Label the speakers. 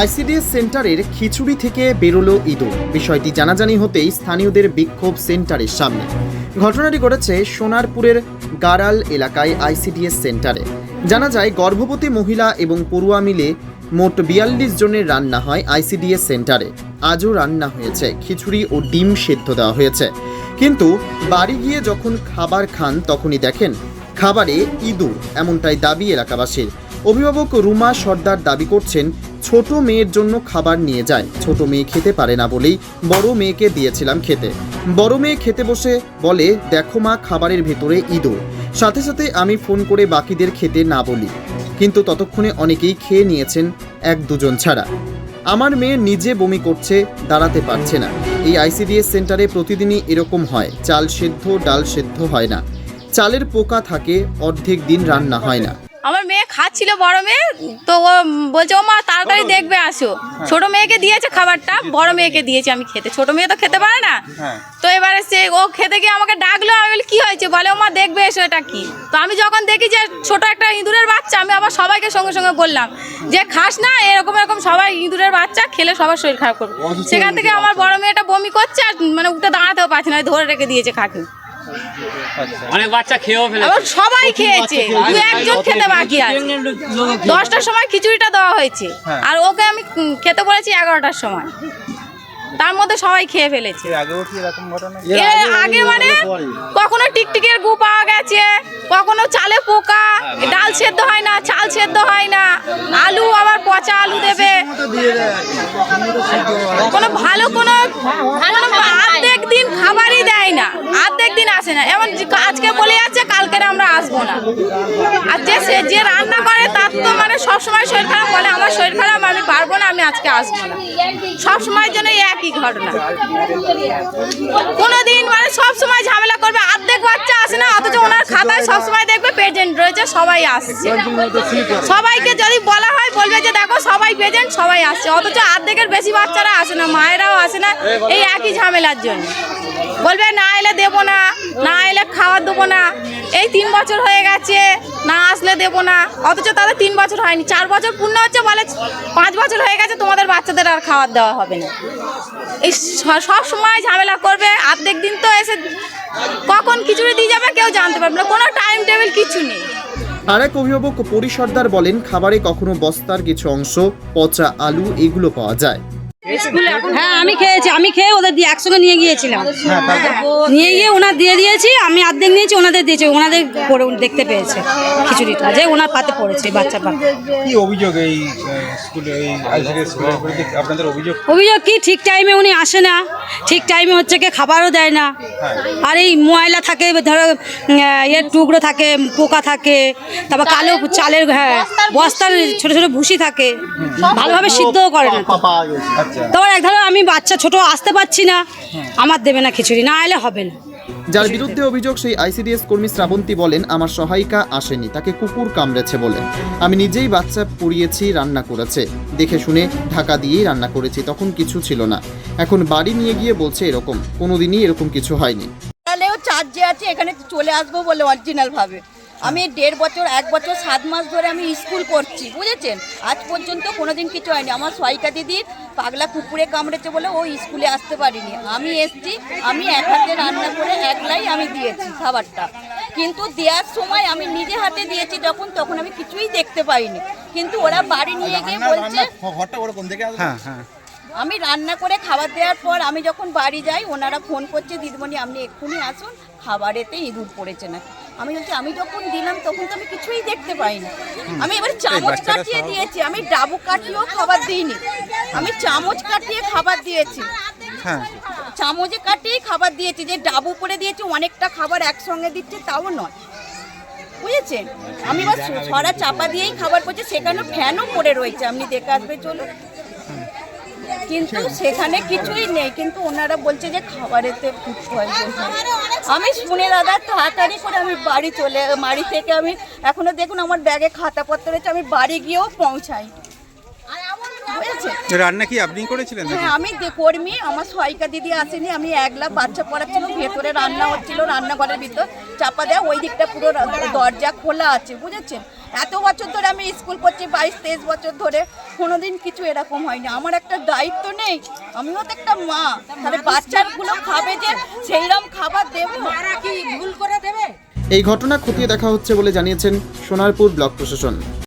Speaker 1: ICDS সেন্টারের খিচুড়ি থেকে বেরোলো ইঁদুর। বিষয়টি জানাজানি হতেই স্থানীয়দের বিক্ষোভ সেন্টারের সামনে। ঘটনাটি ঘটেছে সোনারপুরের গারাল এলাকায় আইসিডিএস সেন্টারে। জানা যায়, গর্ভবতী মহিলা এবং পড়ুয়া মিলে মোট বিয়াল্লিশ জনের রান্না হয় আইসিডিএস সেন্টারে। আজও রান্না হয়েছে। খিচুড়ি ও ডিম সেদ্ধ দেওয়া হয়েছে। কিন্তু বাড়ি গিয়ে যখন খাবার খান, তখনই দেখেন খাবারে ইঁদুর, এমনটাই দাবি এলাকাবাসীর। অভিভাবক রুমা সর্দার দাবি করছেন, ছোট মেয়ের জন্য খাবার নিয়ে যায় ছোট মেয়ে খেতে পারে না বলেই বড় মেয়েকে দিয়েছিলাম খেতে। বড় মেয়ে খেতে বসে বলে, দেখো মা, খাবারের ভেতরে ইঁদুর। সাথে সাথে আমি ফোন করে বাকিদের খেতে না বলি। কিন্তু ততক্ষণে অনেকেই খেয়ে নিয়েছেন এক দুজন ছাড়া। আমার মেয়ে নিজে বমি করছে, দাঁড়াতে পারছে না। এই আইসিডিএস সেন্টারে প্রতিদিনই এরকম হয়, চাল সেদ্ধ, ডাল সেদ্ধ হয় না। চালের পোকা থাকে, অর্ধেক দিন রান্না হয় না।
Speaker 2: আমার মেয়ে খাচ্ছিল বড় মেয়ে তো ও বলছে ও মা তাড়াতাড়ি দেখবে আসো। ছোট মেয়েকে দিয়েছে খাবারটা বড় মেয়েকে দিয়েছি আমি খেতে। ছোট মেয়ে তো খেতে পারে না। তো এবারে সে ও খেতে গিয়ে আমাকে ডাকলো আমি বলি কি হয়েছে? বলে ও মা দেখবে এসো এটা কি? তো আমি যখন দেখি যে ছোট একটা ইঁদুরের বাচ্চা আমি আবার সবাইকে সঙ্গে সঙ্গে বললাম যে খাস না এরকম এরকম সবাই ইঁদুরের বাচ্চা খেলে সবার শরীর খারাপ করবে। সেখান থেকে আমার বড় মেয়েটা বমি করছে আর মানে উঠে দাঁড়াতেও পারছে না ধরে রেখে দিয়েছে খাকে
Speaker 3: অনেক বাচ্চা খেয়েও ফেলেছে।
Speaker 2: সবাই খেয়েছে। দু একজন খেতে বাকি আছে। দশটার সময় খিচুড়িটা দেওয়া হয়েছে। আর ওকে আমি খেতে বলেছি এগারোটার সময়। তার মধ্যে সবাই খেয়ে ফেলেছে। এর আগে মানে কখনো টিকটিকের গু পাওয়া গেছে কখনো চালে পোকা ডাল সেদ্ধ হয় না চাল সেদ্ধ হয় না আলু আবার পচা আলু দেবে। কোনো ভালো কোনো আসে না। এমন আজকে বলে যাচ্ছে কালকে আমরা আসব না। আর যে সে যে রান্না করে, তার তো মানে সবসময় শরীর খারাপ বলে, আমার শরীর খারাপ, আমি পারব না, আমি আজকে আসব না। সব সময়ের জন্য একই ঘটনা। কোনোদিন মানে সব সময় ঝামেলা করবে অর্ধেক বাচ্চা আসে না, অথচ ওনার খাতায় সব সময় দেখবে প্রেজেন্ট রয়েছে, সবাই আসছে। সবাইকে যদি বলা হয়, বলবে যে দেখো সবাই প্রেজেন্ট সবাই আসছে। অথচ অর্ধেকের বেশি বাচ্চারা আসে না, মায়েরাও আসে না, এই একই ঝামেলার জন্য। বলবে না এলে দেবো না খাবার দেবো না। এই তিন বছর হয়ে গেছে, না আসলে দেবো না। অথচ তাদের তিন বছর হয়নি। চার বছর পূর্ণ হচ্ছে বলে পাঁচ বছর হয়ে গেছে, তোমাদের বাচ্চাদের আর খাবার দেওয়া হবে না। এই সব সময় ঝামেলা করবে, আর্ধেক দিন তো এসে কখন খিচুড়ি দিয়ে যাবে কেউ জানতে পারবে না। কোনো টাইম টেবিল কিছু নেই।
Speaker 1: আর এক অভিভাবক পরিসর্দার বলেন, খাবারে কখনো বস্তার কিছু অংশ, পচা আলু, এগুলো পাওয়া যায়।
Speaker 4: হ্যাঁ আমি খেয়েছি। আমি খেয়ে ওদের দিয়ে একসঙ্গে নিয়ে গিয়েছিলাম। নিয়ে গিয়ে ওনার দিয়ে দিয়েছি। আমি অর্ধেক নিয়েছি ওনাদের দিয়েছি। ওনাদের পড়ে দেখতে পেয়েছে খিচুড়িটা যে ওনার পাতে পড়েছে বাচ্চা পাতে।
Speaker 5: কি অভিযোগ এই স্কুলে আপনাদের অভিযোগ?
Speaker 4: অভিযোগ কি? ঠিক টাইমে উনি আসে না। ঠিক টাইমে হচ্ছে কি খাবারও দেয় না। আর এই ময়লা থাকে ধরো এর টুকরো থাকে পোকা থাকে তারপর কালো চালের হ্যাঁ বস্তার ছোট ছোট ভুসি থাকে। ভালোভাবে সিদ্ধও করে না। তারপর এক ধরো আমি বাচ্চা ছোট আসতে পারছি না আমার দেবে না খিচুড়ি না এলে হবে না।
Speaker 1: যার বিরুদ্ধে অভিযোগ সেই আইসিডিএস কর্মী শ্রাবন্তী বলেন আমার সহায়িকা আসেনি তাকে কুকুর কামড়েছে বলে। আমি নিজেই বাচ্চা পড়িয়েছি রান্না করেছে। দেখে শুনে ঢাকা দিয়েই রান্না করেছি তখন কিছু ছিল না। এখন বাড়ি নিয়ে গিয়ে বলছে এরকম। কোনোদিনই এরকম কিছু হয়নি।
Speaker 6: চার্জে আছে এখানে চলে আসব বলে অরিজিনাল ভাবে। আমি দেড় বছর এক বছর সাত মাস ধরে আমি স্কুল করছি বুঝেছেন? আজ পর্যন্ত কোনোদিন কিছু হয়নি। আমার সহায়িকা দিদির পাগলা কুকুরে কামড়েছে বলে ও স্কুলে আসতে পারিনি। আমি এসছি আমি এক হাতে রান্না করে একলাই আমি দিয়েছি খাবারটা। কিন্তু দেওয়ার সময় আমি নিজে হাতে দিয়েছি যখন তখন আমি কিছুই দেখতে পাইনি। কিন্তু ওরা বাড়ি নিয়ে গিয়ে বলছে
Speaker 5: হ্যাঁ হ্যাঁ।
Speaker 6: আমি রান্না করে খাবার দেওয়ার পর আমি যখন বাড়ি যাই ওনারা ফোন করছে দিদিমণি আপনি এক্ষুনি আসুন খাবারেতে ইঁদুর পড়েছে নাকি? আমি বলছি আমি যখন দিলাম তখন তো আমি কিছুই দেখতে পাইনি। আমি এবার চামচ কাটিয়ে দিয়েছি। আমি ডাবু কাটিয়েও খাবার দিইনি। আমি চামচ কাটিয়ে খাবার দিয়েছি।
Speaker 5: হ্যাঁ।
Speaker 6: চামচে কাটিয়ে খাবার দিয়েছি। যে ডাবু করে দিয়েছি অনেকটা খাবার একসঙ্গে দিচ্ছে তাও নয়। বুঝেছেন? আমি এবার ছড়া চাপা দিয়েই খাবার করছি সেখানে ফ্যানও পড়ে রয়েছে। আপনি দেখে আসবে চলুন। কিন্তু সেখানে কিছুই নেই। কিন্তু ওনারা বলছে যে খাবারেতে ফুড পয়জন হয়। আমি শুনে দাদা তাড়াতাড়ি করে আমি বাড়ি চলে বাড়ি থেকে আমি এখনও দেখুন আমার ব্যাগে খাতাপত্র রয়েছে আমি বাড়ি গিয়েও পৌঁছাই।
Speaker 5: রান্না কি আপনি করেছিলেন
Speaker 6: হ্যাঁ আমি যে কর্মী আমার সহায়িকা দিদি আসেনি আমি একলা বাচ্চা পড়াচ্ছিল ভেতরে রান্না হচ্ছিল রান্নাঘরের ভিতর চাপা দেওয়া ওই দিকটা পুরো দরজা খোলা আছে বুঝেছেন? এত বছর ধরে আমি স্কুল করছি বাইশ তেইশ বছর ধরে। কোনোদিন কিছু এরকম হয়নি। আমার একটা দায়িত্ব নেই। আমিও তো একটা মা। তাহলে বাচ্চাগুলো খাবে যে সেইরকম খাবার দেবো?
Speaker 1: এই ঘটনা খতিয়ে দেখা হচ্ছে বলে জানিয়েছেন সোনারপুর ব্লক প্রশাসন।